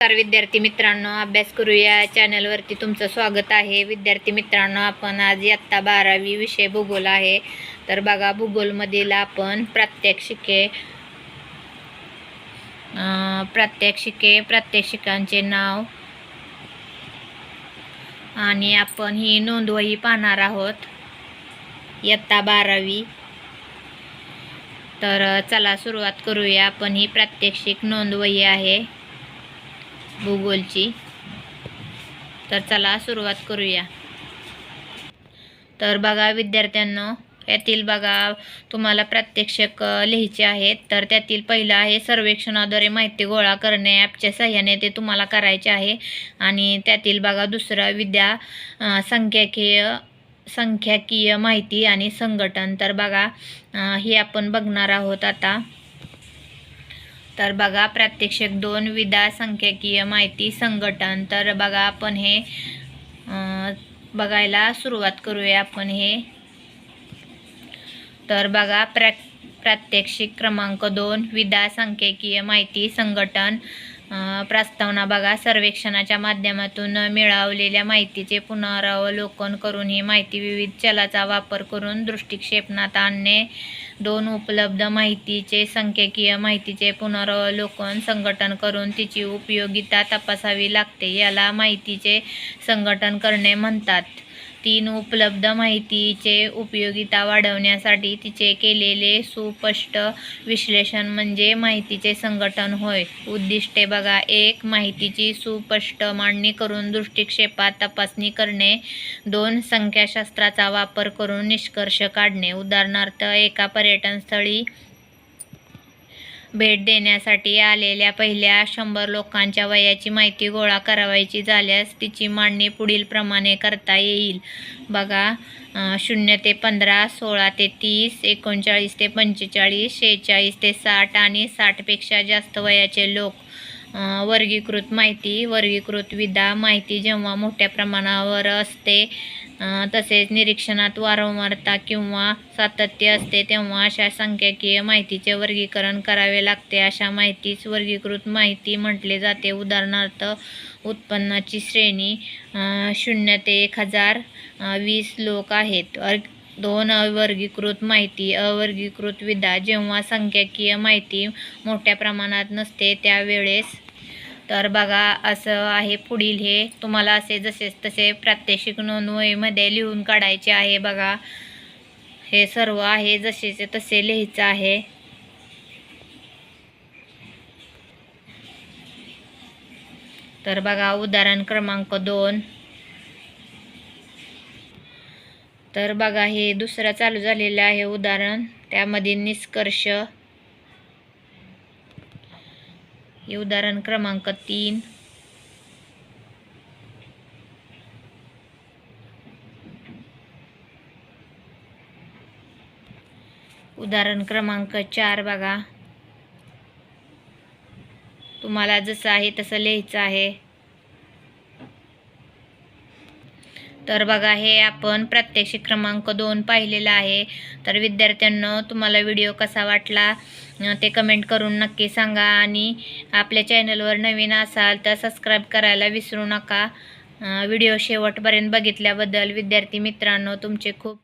नमस्कार विद्यार्थी मित्रांनो अभ्यास करूया. चॅनलवरती तुमचं स्वागत आहे. विद्यार्थी मित्रांनो आपण आज इयत्ता बारावी विषय भूगोल आहे. तर बघा भूगोलमधील आपण प्रात्यक्षिके प्रात्यक्षिके प्रात्यक्षिकांचे नाव आणि आपण ही नोंदवही पाहणार आहोत. इयत्ता बारावी. तर चला सुरुवात करूया. आपण ही प्रात्यक्षिक नोंदवही आहे. भूगोलची. तर चला सुरुवात करूया. तर बघा विद्यार्थ्यांनो यातील बघा तुम्हाला प्रात्यक्षिक लिहायचे आहेत. तर त्यातील पहिलं आहे सर्वेक्षणाद्वारे माहिती गोळा करणे ॲपच्या सहाय्याने ते तुम्हाला करायचे आहे. आणि त्यातील बघा दुसरं विद्या संख्याकीय संख्याकीय माहिती आणि संघटन. तर बघा हे आपण बघणार आहोत आता. तर बघा प्रात्यक्षिक दोन विधा संख्यकीय माहिती संघटन. तर बघा आपण हे बघायला सुरुवात करूया आपण हे. तर बघा प्रा प्रात्यक्षिक क्रमांक दोन विधा संख्यकीय माहिती संघटन. प्रस्तावना बघा सर्वेक्षणाच्या माध्यमातून मिळवलेल्या माहितीचे पुनरावलोकन करून ही माहिती विविध चलाचा वापर करून दृष्टिक्षेपणात आणणे दोन उपलब्ध माहितीचे संख्यकीय माहितीचे पुनरावलोकन संघटन करून तिची उपयोगिता तपासावी लागते याला माहितीचे संघटन करणे म्हणतात. तीन उपलब्ध माहितीचे उपयोगिता वाढवण्यासाठी तिचे केलेले सुस्पष्ट विश्लेषण म्हणजे माहितीचे संघटन होय. उद्दिष्टे बघा एक माहितीची सुस्पष्ट मांडणी करून दृष्टिक्षेपात तपासणी करणे. दोन संख्याशास्त्राचा वापर करून निष्कर्ष काढणे. उदाहरणार्थ एका पर्यटनस्थळी भेट देण्यासाठी आलेल्या पहिल्या शंभर लोकांच्या वयाची माहिती गोळा करावायची झाल्यास तिची मांडणी पुढीलप्रमाणे करता येईल. बघा शून्य ते पंधरा सोळा ते तीस एकोणचाळीस ते पंचेचाळीस शेहेचाळीस ते साठ आणि साठपेक्षा जास्त वयाचे लोक वर्गीकृत माहिती वर्गीकृत विधा माहिती जेव्हा मोठ्या प्रमाणावर असते तसेच निरीक्षणात वारंवारता किंवा सातत्य असते तेव्हा अशा संख्याकीय माहितीचे वर्गीकरण करावे लागते. अशा माहितीस वर्गीकृत माहिती म्हटले जाते. उदाहरणार्थ उत्पन्नाची श्रेणी शून्य ते एक हजार वीस लोक आहेत. दोन अवर्गीकृत माहिती अवर्गीकृत विधा जेव्हा संख्याकीय माहिती मोठ्या प्रमाणात नसते त्यावेळेस. तर बघा असं आहे पुढील हे. तुम्हाला असे जसेच तसे प्रात्यक्षिक नोंदवहीमध्ये लिहून काढायचे आहे बघा. हे सर्व आहे जसेचे तसे लिहायचं आहे. तर बघा उदाहरण क्रमांक दोन. तर बघा हे दुसरं चालू झालेलं आहे उदाहरण. त्यामध्ये निष्कर्ष. हे उदाहरण क्रमांक तीन. उदाहरण क्रमांक चार बघा. तुम्हाला जसं आहे तसं लिहायचं आहे. तर बघा हे आपण प्रात्यक्षिक क्रमांक दोन पाहिलेला आहे. तर विद्यार्थ्यांनो तुम्हाला व्हिडिओ कसा वाटला ते कमेंट करून नक्की सांगा. आणि आपल्या चॅनलवर नवीन असाल तर सबस्क्राईब करायला विसरू नका. व्हिडिओ शेवटपर्यंत बघितल्याबद्दल विद्यार्थी मित्रांनो तुमचे खूप